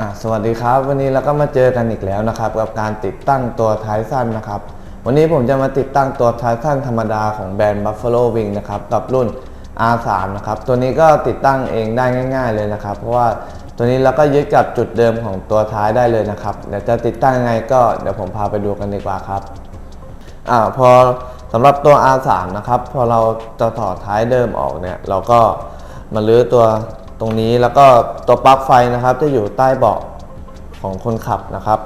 อะสวัสดีครับ วันนี้เราก็มาเจอกันอีกแล้วนะครับ กับการติดตั้งตัวท้ายสั้นนะครับ วันนี้ผมจะมาติดตั้งตัวท้ายสั้นธรรมดาของแบรนด์ Buffalo Wing นะครับกับรุ่น R3 นะครับตัวนี้ก็ติดตั้งเองได้ง่าย ๆเลยนะครับ เพราะว่าตัวนี้เราก็ยึดกับจุดเดิมของตัวท้ายได้เลยนะครับเดี๋ยวจะติดตั้งยังไงก็เดี๋ยวผมพาไปดูกันดีกว่าครับอ่าพอสำหรับตัว R3 นะครับพอเราจะถอดท้ายเดิมออกเนี่ยเราก็มาลื้อตัวตรงนี้แล้วก็ตัวปลั๊กไฟนะครับจะอยู่ใต้เบาะของคนขับนะครับ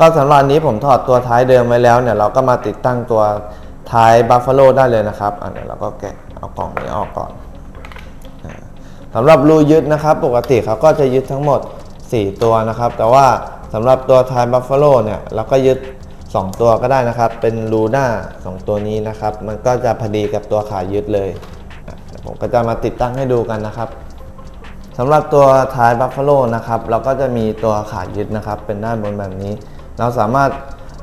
ก็สำหรับอันนี้ผมถอดตัวท้ายเดิมไว้แล้วเนี่ยเราก็มาติดตั้งตัวท้าย Buffalo ได้เลยนะครับอะเดี๋ยวเราก็แกะเอากล่องนี้ออกก่อนสำหรับรูยึดนะครับ ปกติเขาก็จะยึดทั้งหมด 4 ตัวนะครับ แต่ว่าสำหรับตัวท้ายบัฟฟาโลเนี่ยเราก็ยึด 2 ตัวก็ได้นะครับ เป็นรูหน้า 2 ตัวนี้นะครับ มันก็จะพอดีกับตัวขายึดเลยผมก็จะมาติดตั้งให้ดูกันนะครับสำหรับตัวท้ายบัฟฟาโลนะครับ เราก็จะมีตัวขายึดนะครับ เป็นด้านบนแบบนี้ เราสามารถ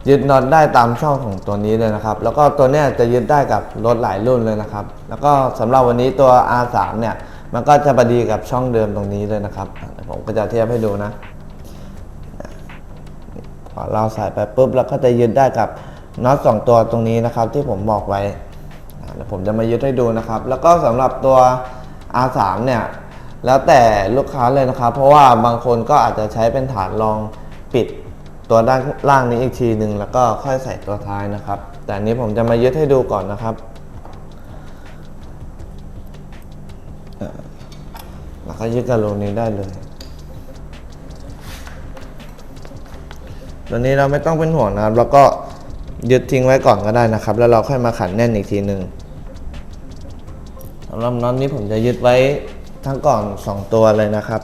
ยึดน็อตได้ตามช่องของตัวนี้เลยนะครับ แล้วก็ตัวเนี้ยจะยึดได้กับรถหลายรุ่นเลยนะครับ แล้วก็สำหรับวันนี้ตัว R3 เนี่ยมันก็จะพอดีกับช่องเดิมตรงนี้เลยนะครับ ผมก็จะเทียบให้ดูนะพอเราใส่ไปปุ๊บเราก็จะยึดได้กับน็อตสองตัวตรงนี้นะครับ ที่ผมบอกไว้เดี๋ยวผมจะมายึดให้ดูนะครับ แล้วก็สำหรับตัว R3 เนี่ยแล้วแต่ลูกค้าเลยนะครับ เพราะว่าบางคนก็อาจจะใช้เป็นฐานรองปิด ตัวด้านล่างนี้อีกทีหนึ่งแล้วก็ค่อยใส่ตัวท้ายนะครับ แต่อันนี้ผมจะมายึดให้ดูก่อนนะครับ แล้วก็ยึดกับรูนี้ได้เลย ตัวนี้เราไม่ต้องเป็นห่วงนะครับ แล้วก็ยึดทิ้งไว้ก่อนก็ได้นะครับ แล้วเราค่อยมาขันแน่นอีกทีหนึ่งสำหรับน็อตนี้ผมจะยึดไว้ทั้งก่อน 2 ตัวเลยนะครับ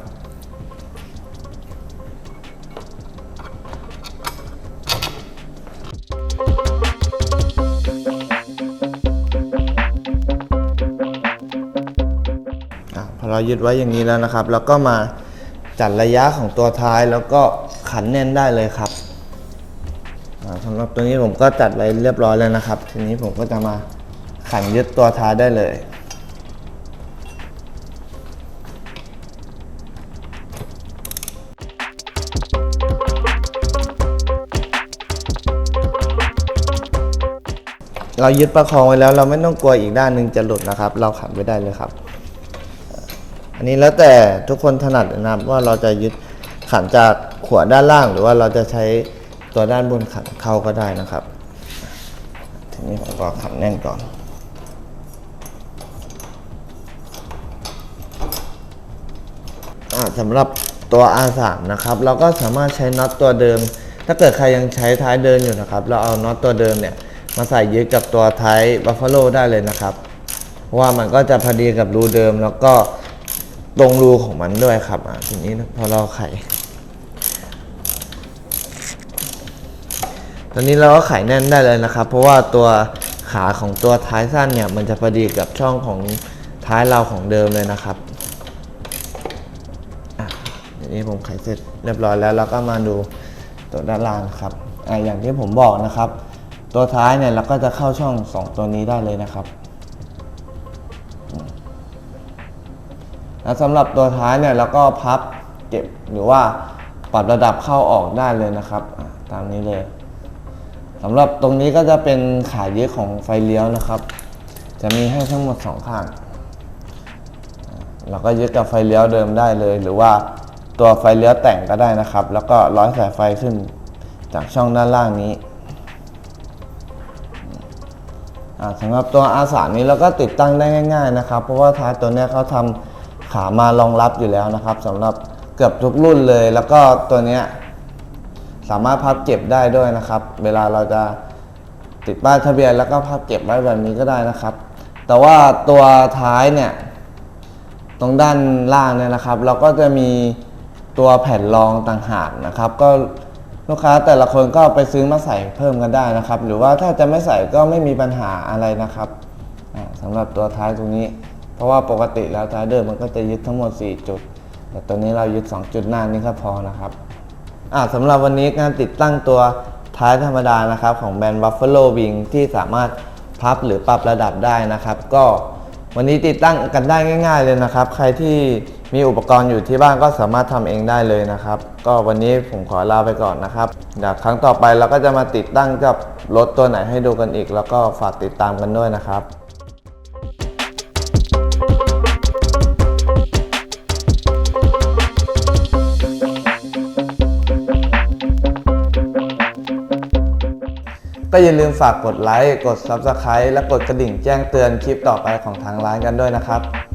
เรายึดไว้อย่างนี้แล้วนะครับ แล้วก็มาจัดระยะของตัวท้ายแล้วก็ขันแน่นได้เลยครับสำหรับตัวนี้ผมก็จัดไว้เรียบร้อยแล้วนะครับ ทีนี้ผมก็จะมาขันยึดตัวท้ายได้เลยเรายึดประคองไว้แล้วเราไม่ต้องกลัวอีกด้านหนึ่งจะหลุดนะครับ เราขันไว้ได้เลยครับ อันนี้แล้วแต่ทุกคนถนัดนะครับว่าเราจะยึดขันจากขวดด้านล่าง หรือว่าเราจะใช้ตัวด้านบนขันเข้าก็ได้นะครับ ทีนี้ผมก็ขันแน่นก่อนสำหรับตัว R3 นะครับ เราก็สามารถใช้น็อตตัวเดิม ถ้าเกิดใครยังใช้ท้ายเดินอยู่นะครับ เราเอาน็อตตัวเดิมเนี่ยมาใส่ยึดกับตัวท้าย Buffalo ได้เลยนะครับเพราะว่ามันก็จะพอดีกับรูเดิมแล้วก็ ตรงรูของมันด้วยครับอะทีนี้พอเราไขตอนนี้เราก็ไขแน่นได้เลยนะครับ เพราะว่าตัวขาของตัวท้ายสั้นเนี่ยมันจะพอดีกับช่องของท้ายเราของเดิมเลยนะครับอะทีนี้ผมไขเสร็จเรียบร้อยแล้วเราก็มาดูตัวด้านล่างครับอะอย่างที่ผมบอกนะครับ ตัวท้ายเนี่ยเราก็จะเข้าช่อง 2 ตัวนี้ได้เลยนะครับ แล้วสำหรับตัวท้ายเนี่ยเราก็พับเก็บหรือว่าปรับระดับเข้าออกได้เลยนะครับ ตามนี้เลยสำหรับตรงนี้ก็จะเป็นขายึดของไฟเลี้ยวนะครับ จะมีให้ทั้งหมด 2 ข้าง เราก็ยึดกับไฟเลี้ยวเดิมได้เลย หรือว่าตัวไฟเลี้ยวแต่งก็ได้นะครับ แล้วก็ร้อยสายไฟขึ้นจากช่องด้านล่างนี้สำหรับตัว R3 นี้เราก็ติดตั้งได้ง่าย ๆ นะครับ เพราะว่าท้ายตัวเนี้ยเขาทำามารองรับอยู่แล้วนะครับสำหรับเกือบทุกรุ่นเลย แล้วก็ตัวเนี้ยสามารถพับเก็บได้ด้วยนะครับ เวลาเราจะติดป้ายทะเบียนแล้วก็พับเก็บไว้แบบนี้ก็ได้นะครับ แต่ว่าตัวท้ายเนี่ยตรงด้านล่างเนี่ยนะครับ เราก็จะมีตัวแผ่นรองต่างหากนะครับ ก็ลูกค้าแต่ละคนก็ไปซื้อมาใส่เพิ่มกันได้นะครับ หรือว่าถ้าจะไม่ใส่ก็ไม่มีปัญหาอะไรนะครับสำหรับตัวท้ายตรงนี้ เพราะว่าปกติแล้วท้ายเดิมมันก็จะยึดทั้งหมด 4 จุด แต่ตัวนี้เรายึด 2 จุดหน้านี้ก็พอนะครับอ่าสำหรับวันนี้การติดตั้งตัวท้ายธรรมดานะครับ ของแบรนด์ Buffalo Wing ที่สามารถพับหรือปรับระดับได้นะครับ ก็วันนี้ติดตั้งกันได้ง่าย ๆ เลยนะครับ ใครที่มีอุปกรณ์อยู่ที่บ้านก็สามารถทำเองได้เลยนะครับ ก็วันนี้ผมขอลาไปก่อนนะครับเดี๋ยวครั้งต่อไปเราก็จะมาติดตั้งกับรถตัวไหนให้ดูกันอีก แล้วก็ฝากติดตามกันด้วยนะครับ ก็อย่าลืมฝากกดไลค์ กด Subscribe และกดกระดิ่งแจ้งเตือนคลิปต่อไปของทางร้านกันด้วยนะครับ